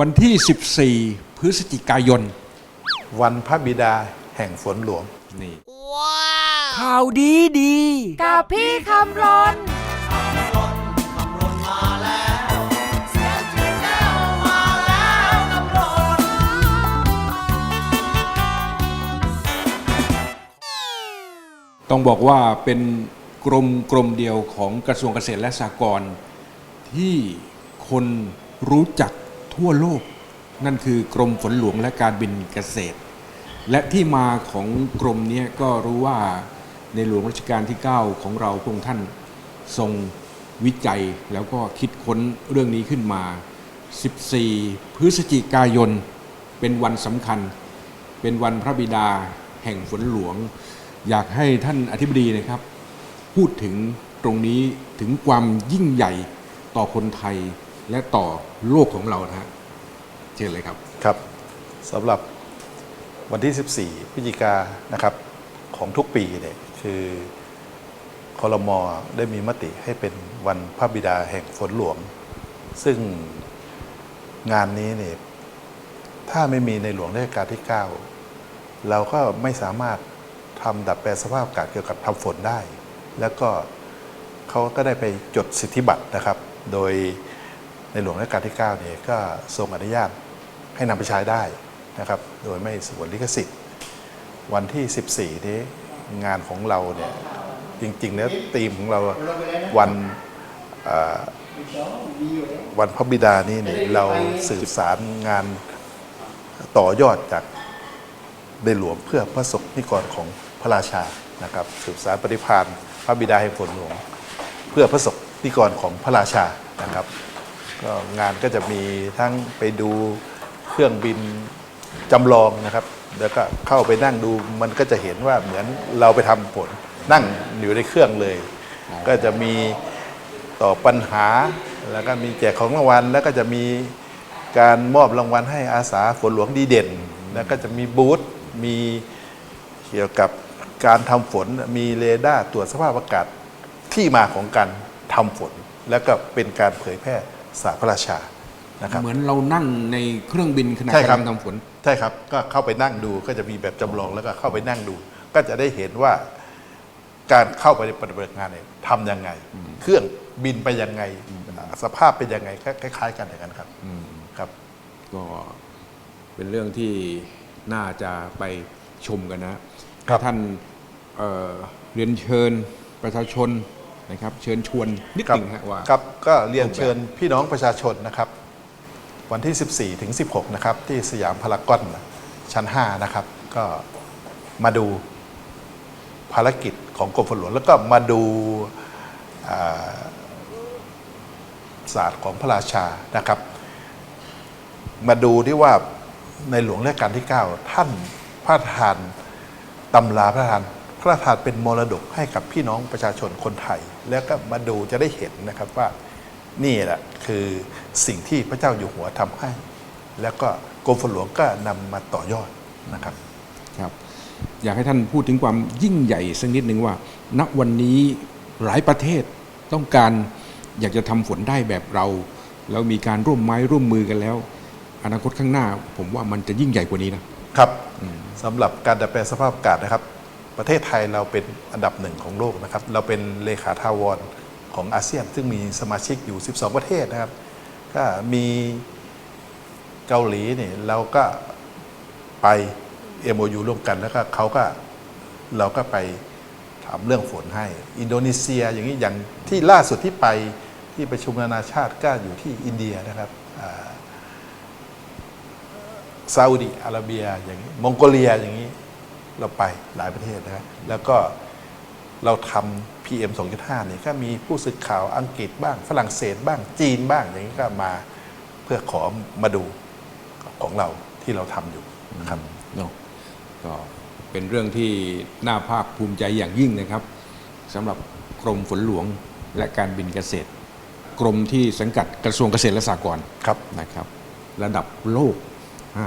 วันที่ 14 พฤศจิกายน วันพระบิดาแห่งฝนหลวง นี่ข่าวดีดี กับพี่คำรนต้องบอกว่าเป็นกรมกรมเดียวของกระทรวงเกษตรและสหกรณ์ที่คนรู้จัก ทั่วโลก นั่นคือกรมฝนหลวงและการบินเกษตร และที่มาของกรมนี้ก็รู้ว่าในหลวงรัชกาลที่ 9 ของเราพระองค์ท่านทรงวิจัยแล้วก็คิดค้นเรื่องนี้ขึ้นมา 14 พฤศจิกายน เป็นวันสำคัญ เป็นวันพระบิดาแห่งฝนหลวง อยากให้ท่านอธิบดีนะครับ พูดถึงตรงนี้ถึงความยิ่งใหญ่ต่อคนไทย และต่อโลกของเรานะฮะเชิญเลยครับครับสำหรับวันที่ 14 พฤศจิกานนะครับของทุกปีเนี่ยคือคอรมอได้มีมติให้เป็นวันพระบิดาแห่งฝนหลวง ซึ่งงานนี้เนี่ยถ้าไม่มีในหลวงรัชกาลที่ 9 เราก็ไม่สามารถทำดัดแปลงสภาพอากาศเกี่ยวกับทำฝนได้ แล้วก็เขาก็ได้ไปจดสิทธิบัตรนะครับ โดย ในหลวงรัชกาลที่9เนี่ยก็ทรงอนุญาตให้นำไปใช้ได้นะครับ โดยไม่สวนลิขสิทธิ์ วันที่ 14 นี้งานของเราเนี่ยจริงๆแล้วธีมของเราวันวันพระบิดานี่เนี่ยเราสืบสารงานต่อยอดจากในหลวงเพื่อพระศกนิกรของพระราชานะครับ สืบสารปฏิพานพระบิดาแห่งฝนหลวง เพื่อพระศกนิกรของพระราชานะครับ ก็งานก็จะมีทั้งไปดูเครื่องบินจำลองนะครับ แล้วก็เข้าไปนั่งดูมันก็จะเห็นว่าเหมือนเราไปทำผลนั่งอยู่ในเครื่องเลย ก็จะมีตอบปัญหาแล้วก็มีแจกของรางวัล แล้วก็จะมีการมอบรางวัลให้อาสาฝนหลวงดีเด่น แล้วก็จะมีบูธมีเกี่ยวกับการทำฝนมีเรดาร์ตรวจสภาพอากาศที่มาของการทำฝน แล้วก็เป็นการเผยแพร่ สาพระราชานะครับเหมือนเรานั่งในเครื่องบินขณะใช่ครับกำลังทำฝนใช่ครับก็เข้าไปนั่งดูก็จะมีแบบจำลองแล้วก็เข้าไปนั่งดู ก็จะได้เห็นว่าการเข้าไปปฏิบัติงานเนี่ยทำยังไง เครื่องบินไปยังไงสภาพเป็นยังไงคล้าย ๆ กันอย่างนั้นครับครับ ก็เป็นเรื่องที่น่าจะไปชมกันนะครับท่านเอ่อเรียนเชิญประชาชน นะครับเชิญชวนนิดครับหนึ่งฮะว่า ครับก็เรียนเชิญพี่น้องประชาชนนะครับ วันที่ 14 ถึง 16 นะครับ ที่สยามพารากอนชั้น 5 นะครับ ก็มาดูภารกิจของกรมฝนหลวง แล้วก็มาดูอ่าศาสตร์ของพระราชานะครับ มาดูที่ว่าในหลวงรัชกาลที่ 9 ท่านพระราชทานตำราพระราชทาน พระราชทานเป็นมรดกให้กับพี่น้องประชาชนคนไทย แล้วก็มาดูจะได้เห็นนะครับว่านี่แหละคือสิ่งที่พระเจ้าอยู่หัวทำให้ แล้วก็กรมฝนหลวงก็นำมาต่อยอดนะครับครับ อยากให้ท่านพูดถึงความยิ่งใหญ่สักนิดหนึ่งว่า ณวันนี้หลายประเทศต้องการอยากจะทำฝนได้แบบเรา แล้วมีการร่วมไม้ร่วมมือกันแล้ว อนาคตข้างหน้า ผมว่ามันจะยิ่งใหญ่กว่านี้นะครับสำหรับการดัดแปลงสภาพอากาศนะครับ ประเทศไทยเราเป็นอันดับหนึ่งของโลกนะครับ เราเป็นเลขาถาวรของอาเซียน ซึ่งมีสมาชิกอยู่ 12 ประเทศนะครับ ก็มีเกาหลีเนี่ยเราก็ไป MOU ร่วมกันแล้วก็เขาก็เราก็ไปทำเรื่องฝนให้ อินโดนีเซียอย่างนี้อย่างที่ล่าสุดที่ไปที่ประชุมนานาชาติก็อยู่ที่อินเดียนะครับซาอุดิอาระเบียอย่างนี้มองโกเลียอย่างนี้ เราไปหลายประเทศนะครับแล้วก็เราทำ PM 2.5เนี่ยก็มีผู้สื่อข่าวอังกฤษบ้าง ฝรั่งเศสบ้างจีนบ้างอย่างนี้ก็มาเพื่อขอมาดูของเราที่เราทำอยู่นะครับเนาะก็เป็นเรื่องที่น่าภาคภูมิใจอย่างยิ่งนะครับสำหรับกรมฝนหลวงและการบินเกษตร กรมที่สังกัดกระทรวงเกษตรและสหกรณ์ครับนะครับ ระดับโลกอ่า